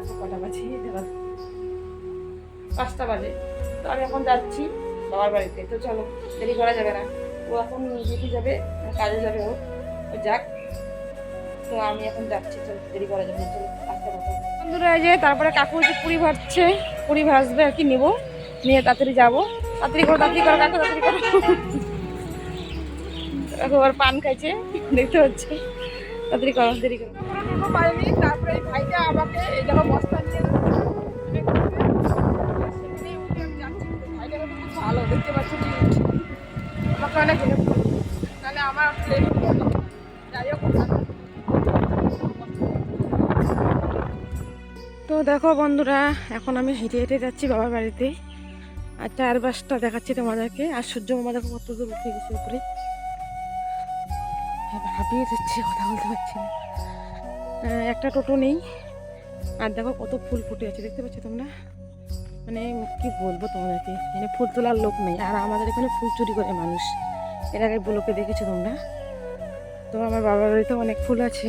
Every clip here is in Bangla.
দেখো এখন কয়টা বাজে? দেখো পাঁচটা বাজে। তো আমি এখন যাচ্ছি বাবার বাড়িতে। তো চলো, দেরি করা যাবে না। ও এখন ডিউটি যাবে, কাজে যাবে ও। যাক, তো আমি এখন যাচ্ছি। চলো, দেরি করা যাবে চলো আসতে কথা বন্ধুরা যে তারপরে কাকু যে পুরি ভাজছে, পুরি ভাজবে আর কি নেব। নিয়ে তাড়াতাড়ি যাব। তাড়াতাড়ি করো তাড়াতাড়ি করো, কাকু, তাড়াতাড়ি করো। কাকু পান খাইছে, দেখতে পাচ্ছি। তাড়াতাড়ি করো, দেরি করো। পারিনি তো দেখো বন্ধুরা, এখন আমি হেঁটে হেঁটে যাচ্ছি বাবার বাড়িতে। আর চার বাসটা দেখাচ্ছি তোমাদেরকে। আর সূর্য মামা দেখো কত দূর উঠে গেছে উপরে। ভাবিয়ে যাচ্ছি, কথা বলতে পারছি না। একটা টোটো নেই। আর দেখো কত ফুল ফুটে আছে, দেখতে পাচ্ছ তোমরা? মানে কি বলব তোমাদেরকে এখানে ফুল তোলার লোক নেই। আর আমাদের এখানে ফুল চুরি করে মানুষ। এর আগে ব্লকে দেখেছ তোমরা? তো আমার বাবার বাড়িতে অনেক ফুল আছে।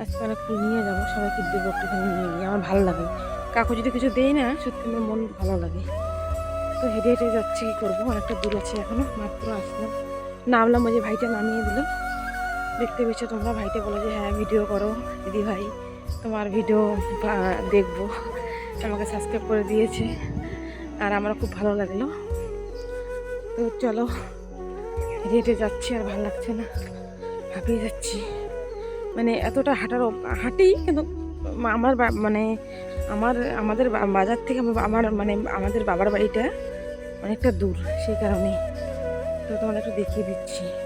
আজকে অনেক ফুল নিয়ে যাব, সবাইকে দেবো একটুখানি নিয়ে গিয়ে। আমার ভালো লাগে। কাকু যদি কিছু দেই না, সত্যি আমার মন ভালো লাগে। তো হেঁটে হেঁটে যাচ্ছি, কী করব? অনেকটা দূর আছে এখনও, মাত্র আসলাম। নামলাম, ওই যে ভাইটা নামিয়ে দিল। দেখতে পেয়েছ তোমরা? ভাইটা বলে যে হ্যাঁ ভিডিও করো। দিদি ভাই, তোমার ভিডিও দেখব। আমাকে সাবস্ক্রাইব করে দিয়েছে। আর আমার খুব ভালো লাগল। তো চলো, হেঁটে যাচ্ছি আর ভালো লাগছে না। হাঁপিয়ে যাচ্ছি। মানে এতটা হাঁটার হাঁটি কিন্তু আমার মানে আমার, আমাদের বাজার থেকে আমার- মানে আমাদের বাবার বাড়িটা অনেকটা দূর, সেই কারণে তো তোমাদের একটু দেখিয়ে দিচ্ছি।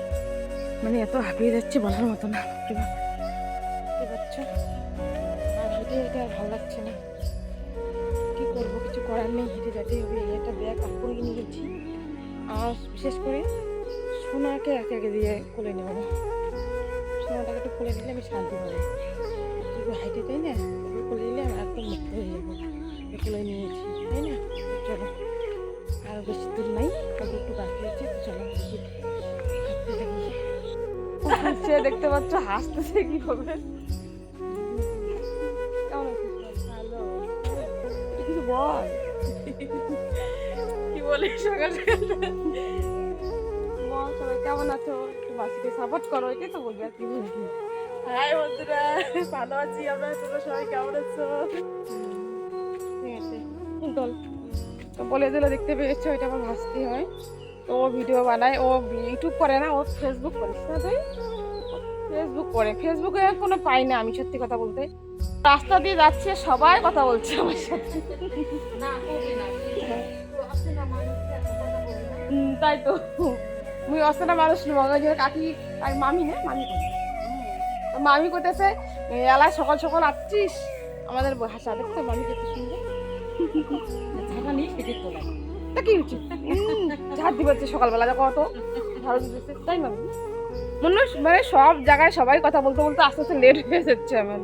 মানে এত হাঁপিয়ে যাচ্ছে, বলার মতো না। বুঝতে পারছ আর হেঁটে হেঁটে আর ভালো লাগছে না। কি করব, কিছু করার নেই, হেঁটে যেতেই হবে একটা ব্যাগ কাপড় নিয়ে গেছি আর বিশেষ করে সোনাকে একে একে দিয়ে কোলে নেব। সোনাটাকে একটু কোলে নিলে আমি শান্তি পাবো। একটু হাইটে, তাই না? কোলে নিলে আমি একদম মুক্ত হয়ে যাব। কোলে নিয়েছি তাই না? চলো। আর বেশি দূর নাই, তবে একটু বাকি আছে চলো। দেখি সে দেখতে পাচ্ছ হাসতেছে কি হবে কিছু বল। কি বলিস সকাল? সকাল বল সবাই কেমন আছো? মাসিকে সাপোর্ট করো এটাই তো বলবি আর কি। বলবি হাই বন্ধুরা ভালো আছি আমরা তোমরা সবাই কেমন আছো? ঠিক আছে। তো বলে দিলে দেখতে পেয়েছ এটা আমার ভাসতে হয়। তো ও ভিডিও বানায় ও ইউটিউব করে না ও ফেসবুক করিস না তুই ফেসবুক করে ফেসবুকে কোনো পাই না আমি সত্যি কথা বলতে। রাস্তা দিয়ে যাচ্ছে সবাই কথা বলছে আমার সাথে। তাই তো। মুই অস্তানা মানুষ মনে যে কাকি আর মামি না মামি? মামি করতেছে এলায় সকাল সকাল আসছিস? আমাদের ভাষা দেখতে মামি করতে সুন্দর তা কি উম, ঝাড় দিবে সকালবেলা অত ঝাড়ু দিতেছে তাই মামি মনে মানে সব জায়গায় সবাই কথা বলতে বলতে আস্তে আস্তে লেট হয়ে যাচ্ছে আমার।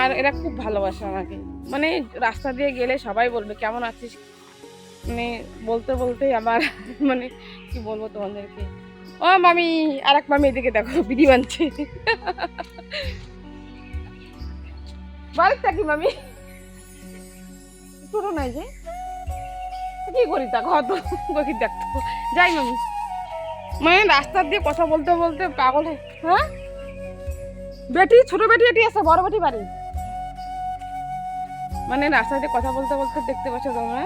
আর এরা খুব ভালোবাসে আমাকে। মানে রাস্তা দিয়ে গেলে সবাই বলবে কেমন আছিস? মানে বলতে বলতে আমার মানে কি বলব তোমাদেরকে? ও মামি আর এক মামি এদিকে দেখো বিধি বানছে। বাড়িতে কি মামি? ছোট নাই যে? কি করি তা? কত কি দেখতো যাই মামি। মানে রাস্তা দিয়ে কথা বলতে বলতে পাগল হয়ে- বেটি ছোট বেটি এটি আছে বড় বেটি বাড়ি। মানে রাস্তা দিয়ে কথা বলতে বলতে দেখতে পাচ্ছ তোমরা?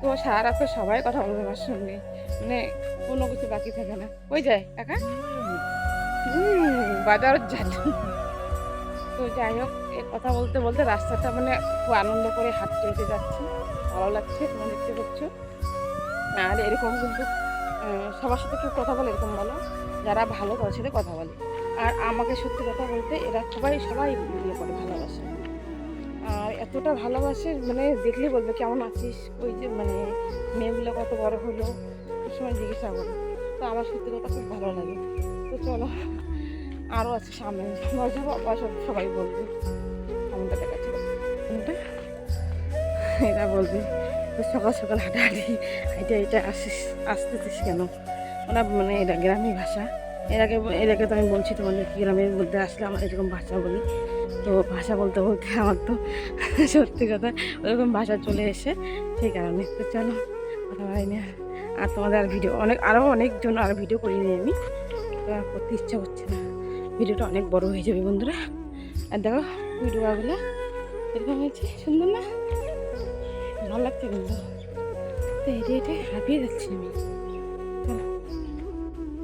তো সারা রাস্তা সবাই কথা বলবে আমার সঙ্গে। মানে কোনো কিছু বাকি থাকে না। ওই যায় কাকা? বাজার যাত তো যাই হোক এ কথা বলতে বলতে রাস্তাটা মানে খুব আনন্দ করে হাঁটতে হেঁটে যাচ্ছি। ভালো লাগছে, তোমরা দেখতে পাচ্ছ আর এরকম কিন্তু সবার সাথে কেউ কথা বলে এরকম বলো, যারা ভালো তাদের সাথে কথা বলে। আর আমাকে সত্যি কথা বলতে, এরা সবাই সবাই ইয়ে করে ভালোবাসে। আর এতটা ভালোবাসে মানে দেখলে বলবে, কেমন আছিস? ওই যে মানে মেয়েগুলো কত বড় হলো সব সময় জিজ্ঞাসা করে। তো আমার সত্যি কথা খুব ভালো লাগে। তো চলো আরও আছে সামনে। সবাই বলবে। দেখাচ্ছে। এমনটা এরা বলবে সকাল সকাল হাঁটাহাঁটি হাইটে হাইটে আসিস, আসতেছিস কেন? ওরা মানে এটা গ্রামীণ ভাষা। এর আগে এর আগে তো আমি বলছি তোমাদের গ্রামের মধ্যে আসলে আমার এরকম ভাষা বলি। তো ভাষা বলতে বলতে আমার তো সত্যি কথা ওরকম ভাষা চলে এসে সেই কারণে। তো চলো, কথা না আর। তোমাদের আর ভিডিও, অনেক আরও অনেকজন আর ভিডিও করিনি আমি। করতে ইচ্ছা করছে না। ভিডিওটা অনেক বড় হয়ে যাবে বন্ধুরা। আর দেখো, ভিডিওগুলো এরকম হয়েছে, সুন্দর না? ভালো লাগছে কিন্তু। তো হাঁপিয়ে যাচ্ছি আমি।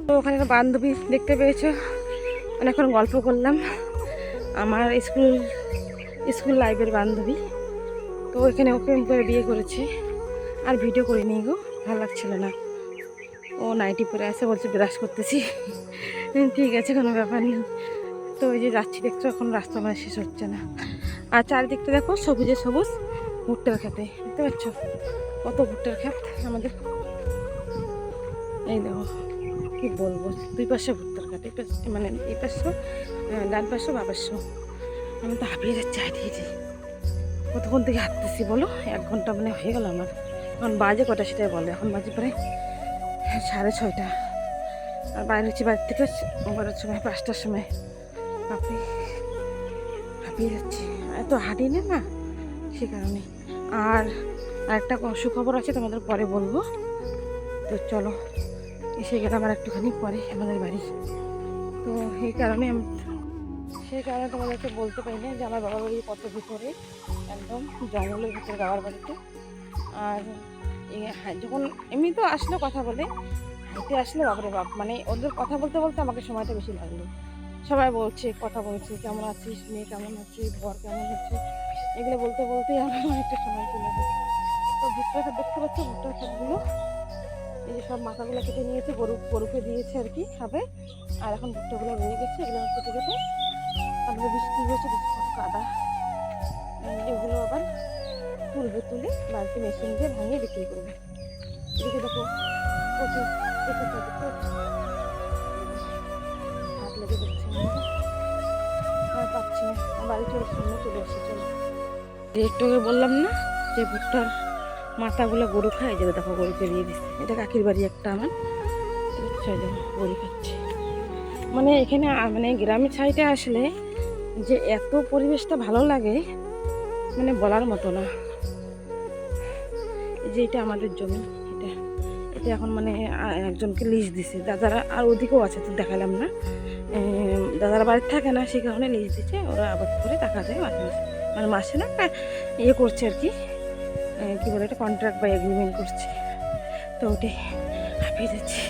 তো ওখানে একটা বান্ধবী দেখতে পেয়েছ। অনেকক্ষণ গল্প করলাম। আমার স্কুল স্কুল লাইফের বান্ধবী। তো ওইখানে ওকে করে বিয়ে করেছে। আর ভিডিও করিনি গো, ভালো লাগছিল না। ও নাইটি পরে আসে বলছে ব্রাশ করতেছি। ঠিক আছে, কোনো ব্যাপার নেই। তো ওই যে যাচ্ছি, দেখছ এখন রাস্তা মানে শেষ হচ্ছে না। আর চারিদিকটা দেখো সবুজে সবুজ। ভুট্টার খেতে, দেখতে পাচ্ছ? কত ভুট্টার খেত আমাদের। এই দেখো, কি বলব? দুই পাশে ভুট্টার খেত মানে এই পাশে ডান পাশে, বা আমি তো হাঁপিয়ে যাচ্ছি, হাঁটে, হেঁটে। কতক্ষণ থেকে হাঁটতেছি বলো? এক ঘণ্টা মানে হয়ে গেল আমার। এখন বাজে কটা সেটাই বলে। এখন বাজে প্রায় সাড়ে ছয়টা। আর বাইরে হচ্ছে বাড়ি থেকে বারোটার সময়, পাঁচটার সময়। বাপরে হাঁপিয়ে যাচ্ছি। এত হাঁটি না? সে কারণে। আর একটা সুখবর আছে তোমাদের পরে বলব। তো চলো এসে গেলাম আর একটুখানি পরে আমাদের বাড়ি। তো এই কারণে সেই কারণে তোমাদেরকে বলতে পারি না যে আমার বাবার বাড়ি কত ভিতরে একদম জঙ্গলের ভিতরে বাবার বাড়িতে। আর হ্যাঁ, যখন এমনি তো আসলে কথা বলে হাঁটে আসলে বাপরে বাপ মানে ওদের কথা বলতে বলতে আমাকে সময়টা বেশি লাগল। সবাই বলছে, কথা বলছে, কেমন আছিস, মেয়ে কেমন আছিস বর কেমন আছে? এগুলো বলতে বলতেই আমার অনেকটা সময় চলে গেছে। তো ভুট্টা খাত দেখতে পাচ্ছ ভুট্টা খাতগুলো এই যে সব মাথাগুলো কেটে নিয়েছে, গরু, গরুকে দিয়েছে আর কি খাবে। আর এখন ভুট্টাগুলো রয়ে গেছে, এগুলো কেটে কেটে তারপরে বৃষ্টি হয়েছে কত কাদা। এগুলো আবার তুলবে তুলে বাড়িতে মেশিন দিয়ে ভাঙিয়ে বিক্রি করবে। এদিকে দেখো, প্রচুর দেখতে একটু বললাম না যে, ভুট্টার মাথাগুলো গরু খায়, যে দেখো গরুকে দিয়ে দিচ্ছে এটা কাকির বাড়ি একটা আমার। গরু খাচ্ছে। মানে এখানে মানে গ্রামের সাইডে আসলে যে এত পরিবেশটা ভালো লাগে মানে বলার মতো না। যে এটা আমাদের জমি। এখন মানে একজনকে লিজ দিছে। দাদারা আর ওদিকেও আছে, তো দেখালাম না। দাদারা বাড়িতে থাকে না, সেই কারণে লিজ দিচ্ছে। ওরা আবাদ করে টাকা দেয় মাসে মাসে। মানে মাসে না একটা ইয়ে করছে আর কি। কী বলে এটা কন্ট্রাক্ট বা এগ্রিমেন্ট করছে। তো ওটাই হাঁপিয়ে যাচ্ছে।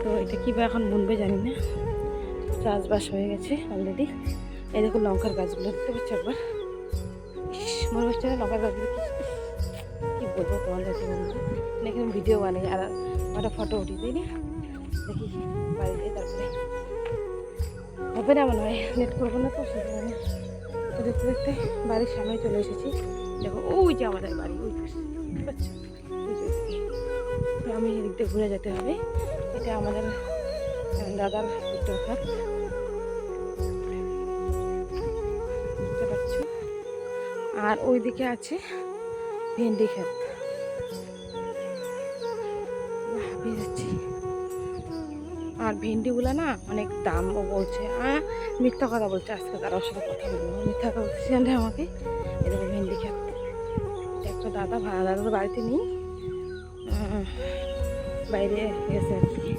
তো এটা কী বা এখন বুনবে জানি না। চাষবাস হয়ে গেছে অলরেডি এই দেখো লঙ্কার গাছগুলো, দেখতে পাচ্ছি একবার? মনে হচ্ছে লঙ্কার গাছগুলো কি কী বলব তোমাদেরকে এখানে ভিডিও বানাই আর একটা ফটো উঠি, তাই না? দেখি, বাড়িতে তারপরে হবে না মনে হয় নেট করব না তো কারণে তো দেখতে দেখতে বাড়ির সামনে চলে এসেছি। দেখো, ওই যে আমাদের বাড়ি, ওই আমি এদিক দিয়ে ঘুরে যেতে হবে। এটা আমাদের দাদার বুঝতে পারছ আর ওইদিকে আছে ভেন্ডি ক্ষেত আর ভেন্ডিগুলো না অনেক দাম ও বলছে মিথ্যা কথা বলছে, আজকে কারোর সাথে কথা বলব মিথ্যা কথা বলছে আমাকে। এরকম ভেন্ডি এটা একটা দাদা ভাড়া দাদা তো বাড়িতে নেই। বাইরে গেছে আর কি।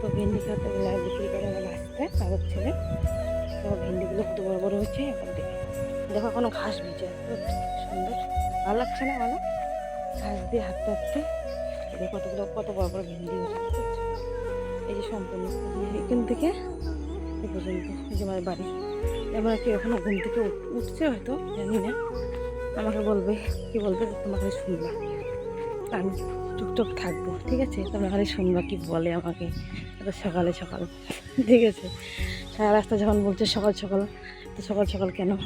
তো ভেন্ডি ক্ষেত এগুলো বিক্রি করে গেল আসতে তাদের ছেলে। তো ভেন্ডিগুলো কত বড় বড় হচ্ছে এখন দেখে। দেখো কোনো ঘাস ভিজে এত সুন্দর। ভালো লাগছে না ভালো ঘাস দিয়ে হাঁটতে হাঁটতে কতগুলো, কত বড় বড় ভেন্ডি? এই যে সম্পূর্ণ এখান থেকে এ পর্যন্ত যে আমার বাড়ি। এবার কি এখনও ঘুম থেকে উঠ- উঠছে হয়তো, জানি না। আমাকে বলবে, কি বলবে খালি শুনবা। আমি চুপচাপ থাকব, ঠিক আছে? তোমরা খালি শুনবা কি বলে আমাকে এত সকালে সকাল, ঠিক আছে? সারা রাস্তা যখন বলছে সকাল সকাল তো সকাল সকাল কেন?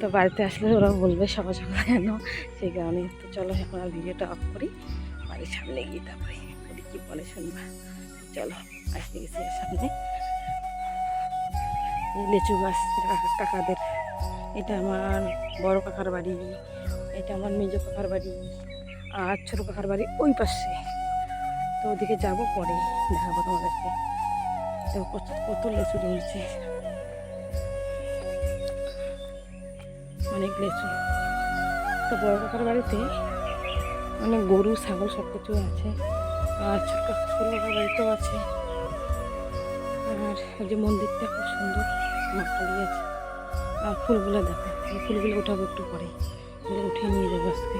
তো বাড়িতে আসলে ওরা বলবে সকাল সকাল কেন? সেই কারণে। তো চলো এখন আর ভিডিওটা অফ করি, বাড়ির সামনে গিয়ে তারপরে কি বলে শুনবা। চলো আসতে গেছি সামনে। এই লিচু গাছ কাকাদের। এটা আমার বড় কাকার বাড়ি, এটা আমার মেজো কাকার বাড়ি, আর ছোটো কাকার বাড়ি ওই পাশে। তো ওদিকে যাব পরে, দেখাবো তোমাদেরকে। তো কত কত লেচু জমেছে অনেক লেচু। তো বড় কাকার বাড়িতে অনেক গরু, ছাগল সব কিছু আছে। আর ছোট কাকার বাড়িতেও আছে। আর এই যে মন্দিরটা খুব সুন্দর মা কালী আছে। আর ফুলগুলো দেখো, এই ফুলগুলো উঠাবো একটু পরে। উঠিয়ে নিয়ে যাব আজকে।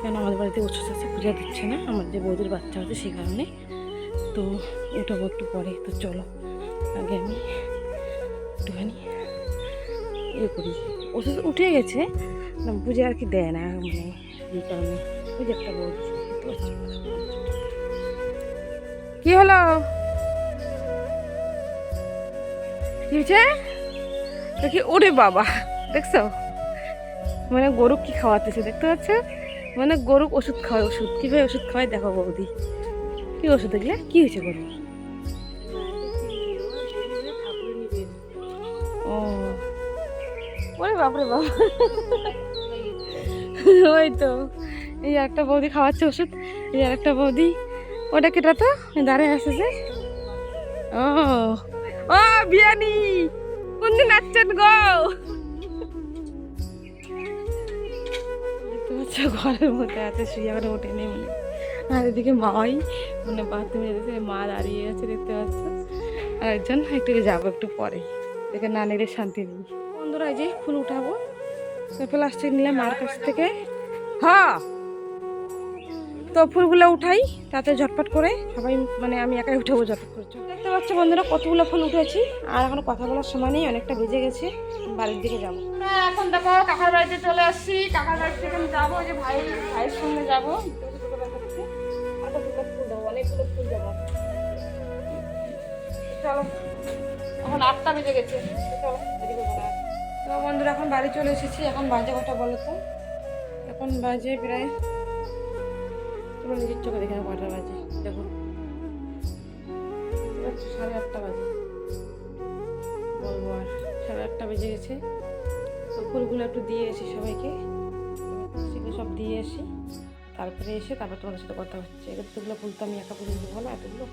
কেন আমাদের বাড়িতে ওষুধ আছে পূজা দিচ্ছে না? আমার যে বৌদির বাচ্চা আছে সেই কারণে। তো উঠাবো একটু পরে। তো চলো, আগে আমি একটুখানি ইয়ে করি। ওষুধ উঠে গেছে বুঝে আর কি দেয় না মানে এই কারণে। ওই যে একটা বৌদি? কি হলো? হয়েছে? দেখি, ওরে বাবা, দেখছ? মানে গরু কি খাওয়াতেছে, দেখতে পাচ্ছ? মানে গরু ওষুধ খাওয়ায় ওষুধ, কীভাবে ওষুধ খাওয়ায় দেখো বৌদি। কি ওষুধ দেখলে? কি হয়েছে গরু? ওরে বাপরে বাপ। ওই তো, এই একটা বৌদি খাওয়াচ্ছে ওষুধ, এই আর একটা বৌদি ওটা কেটা তো দাঁড়ায় আসে যে। ও। ও, বিয়ানি! কোন দিন আসছেন গো? দেখতে ঘরের মধ্যে আছে, শুয়ে আবার ওঠে নেই মনে আর এদিকে মাই মানে বাথরুমে যেতেছে মা দাঁড়িয়ে আছে, দেখতে পাচ্ছ। আর একজন, একটু যাব একটু পরে। দেখে না নিলে শান্তি নেই। বন্ধুরা, এই যে ফুল উঠাবো। প্লাস্টিক নিলাম মার কাছ থেকে। হ্যাঁ তো ফুলগুলো উঠাই তাতে ঝটপট করে সবাই মানে আমি একাই উঠাবো ঝটপট করে। দেখতে পাচ্ছ বন্ধুরা কতগুলো ফুল উঠেছি আর এখন কথা বলার সময় নেই অনেকটা বেজে গেছে বাড়ির দিকে যাব। এখন দেখো কাকার বাড়িতে চলে আসছি। কাকার বাড়ি থেকে আমি যাব যে ভাই ভাইয়ের সঙ্গে যাব। অনেকগুলো ফুল দেবো চলো এখন আটটা বেজে গেছে। চলো। তো বন্ধুরা এখন বাড়ি চলে এসেছি এখন বাজে কথা বলো তো? এখন বাজে প্রায় তোমার নিজের চোখে দেখে কটা বাজে? দেখো। সাড়ে আটটা বাজে। বলব আর সাড়ে আটটা বেজে গেছে। তো ফুলগুলো একটু দিয়ে এসি সবাইকে। সেগুলো সব দিয়ে আসি। তারপরে এসে তারপর তোমাদের সাথে কথা হচ্ছে। এতগুলো ফুল তো আমি একা পুজো দেবো না, এতগুলো।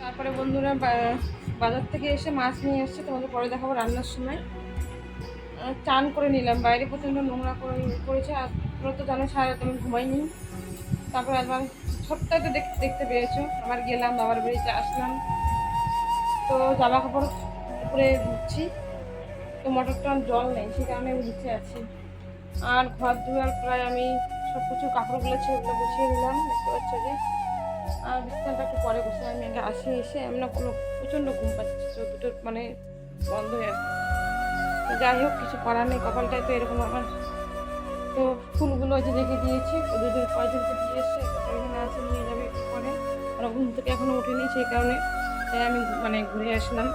তারপরে বন্ধুরা বাজার থেকে এসে মাছ নিয়ে এসছে, তোমাদের পরে দেখাবো রান্নার সময়। চান করে নিলাম। বাইরে প্রচণ্ড নোংরা করে, করেছে। আর তোমরা তো জানো, সারা রাত ঘুমাইনি। তারপর একবার ছোট্ট একটা দেখ- দেখতে পেয়েছ। আবার গেলাম, বাবার বাড়িতে আসলাম। তো জামা কাপড় উপরে ধুচ্ছি তো মোটরটা জল নেই, সেই কারণে নিচে আছি। আর ঘর দুয়ার প্রায় আমি সব কিছু কাপড়গুলো ছিল ওগুলো গুছিয়ে নিলাম, দেখতে পাচ্ছ যে। আর বিছানাটা একটু পরে বসে আমি আগে আসি এসে, আমি না কোনো, প্রচণ্ড ঘুম পাচ্ছি চোখ দুটো মানে বন্ধ হয়ে যাই হোক, কিছু করার নেই, কপালটাই তো এরকম আমার। তো ফুলগুলো যে রেখে দিয়েছি ও দুজন কয়জনকে দিয়ে এসছে এখানে আছে, নিয়ে যাবে একটু পরে। আর ঘুম থেকে এখনও ওঠেনি, সেই কারণে তাই আমি মানে ঘুরে আসলাম।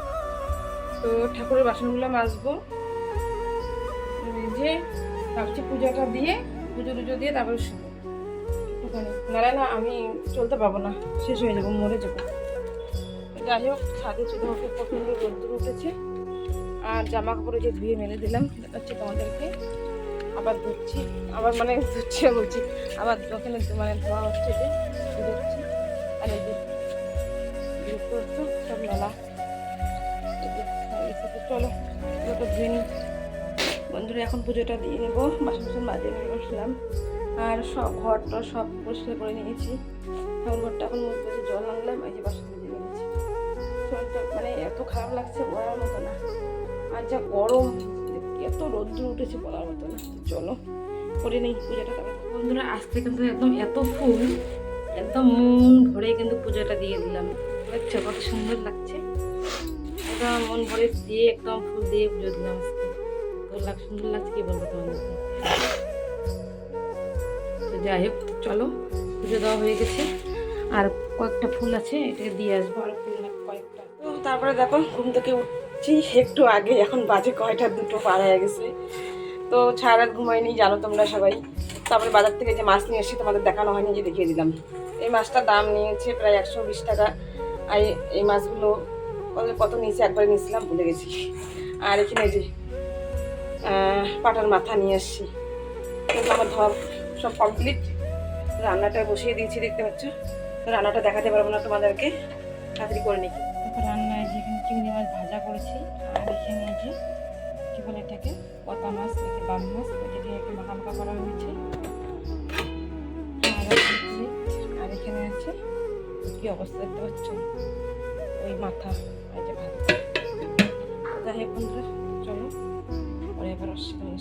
তো ঠাকুরের বাসনগুলো মাজবো। যে ভাবছি পুজোটা দিয়ে, পুজো টুজো দিয়ে তারপরে ওখানে। নাহলে না আমি চলতে পারব না, শেষ হয়ে যাব, মরে যাব। যাই হোক ছাদে চলে ওঠে প্রচণ্ড রোদ্দুর উঠেছে। আর জামা কাপড়ে যে ধুয়ে মেলে দিলাম, দেখাচ্ছি তোমাদেরকে। আবার ধুচ্ছি আবার মানে ধুচ্ছি বলছি, আবার ওখানে মানে ধোয়া হচ্ছে যে ধুচ্ছি আর এই যে সব মেলা। চলো পুরোটা ধুয়ে নিই। বন্ধুরা, এখন পুজোটা দিয়ে নেব, বাসন বাসন বাজিয়ে নিয়ে বসলাম। আর সব ঘরটা সব পরিষ্কার করে নিয়েছি। ঠাকুর ঘরটা এখন মুখ বসে জল আনলাম, এই যে বাসন বেজে নিয়েছি। মানে এত খারাপ লাগছে, বলার মতো না। আর যা গরম এত রোদ্র উঠেছে বলার মতো না। চলো করে নেই পূজাটা বন্ধুরা আজকে কিন্তু একদম এত ফুল একদম মন ভরে কিন্তু পূজাটা দিয়ে দিলাম। দেখছ কত সুন্দর লাগছে। একদম মন ভরে দিয়ে একদম ফুল দিয়ে পুজো দিলাম আজকে। লাগ সুন্দর লাগছে কি বলব তোমাদেরকে তো যাই হোক চলো পুজো দেওয়া হয়ে গেছে। আর কয়েকটা ফুল আছে এটা দিয়ে আসব। আর ফুল কয়েকটা। তো তারপরে দেখো ঘুম থেকে উঠছি একটু আগে, এখন বাজে কয়টা? দুটো পার হয়ে গেছে। তো সারা রাত ঘুমাইনি, জানো তোমরা সবাই। তারপরে বাজার থেকে যে মাছ নিয়ে এসে তোমাদের দেখানো হয়নি, যে দেখিয়ে দিলাম। এই মাছটার দাম নিয়েছে প্রায় একশো বিশ টাকা। আর এই- মাছগুলো কত নিয়েছে? একবারে নিয়েছিলাম, ভুলে গেছি। আর এখানে যে পাটার মাথা নিয়ে আসছি। কিন্তু আমার ধর সব কমপ্লিট রান্নাটা বসিয়ে দিয়েছি, দেখতে পাচ্ছ? রান্নাটা দেখাতে পারব না তোমাদেরকে। তাড়াতাড়ি করে নিই। করেছি। আর এখানে কি বলে এটাকে পতা মাছ একে বাম মাছ এটাকে একটু হালকা করা হয়েছে। আর এখানে আছে কি অবস্থা দেখতে পাচ্ছ? ওই মাথা, এই যে ভাত। যাই হোক বন্ধুরা, চলো, পরে এবার সঙ্গে